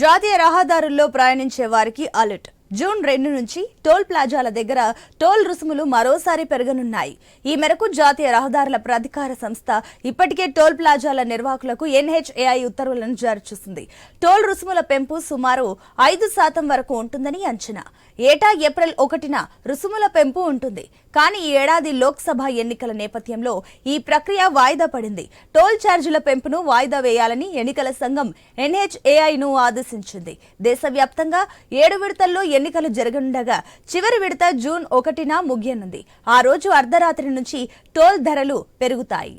జాతీయ రహదారుల్లో ప్రయాణించే వారికి అలర్ట్. జూన్ రెండు నుంచి టోల్ ప్లాజాల దగ్గర టోల్ రుసుములు మరోసారి పెరగనున్నాయి. ఈ మేరకు జాతీయ రహదారుల ప్రాధికార సంస్థ ఇప్పటికే టోల్ ప్లాజాల నిర్వాహకులకు ఎన్హెచ్ఏఐ ఉత్తర్వులను జారీ చేసింది. టోల్ రుసుముల పెంపు సుమారు ఐదు శాతం వరకు ఉంటుందని అంచనా. ఏటా ఏప్రిల్ ఒకటిన రుసుముల పెంపు ఉంటుంది. కానీ ఈ ఏడాది లోక్సభ ఎన్నికల నేపథ్యంలో ఈ ప్రక్రియ వాయిదా పడింది. టోల్ ఛార్జీల పెంపును వాయిదా వేయాలని ఎన్నికల సంఘం ఎన్హెచ్ఏఐను ఆదేశించింది. దేశవ్యాప్తంగా ఏడు విడతల్లో ఎన్నికలు జరగనుండగా చివరి విడత జూన్ ఒకటిన ముగియనుంది. ఆ రోజు అర్ధరాత్రి నుంచి టోల్ ధరలు పెరుగుతాయి.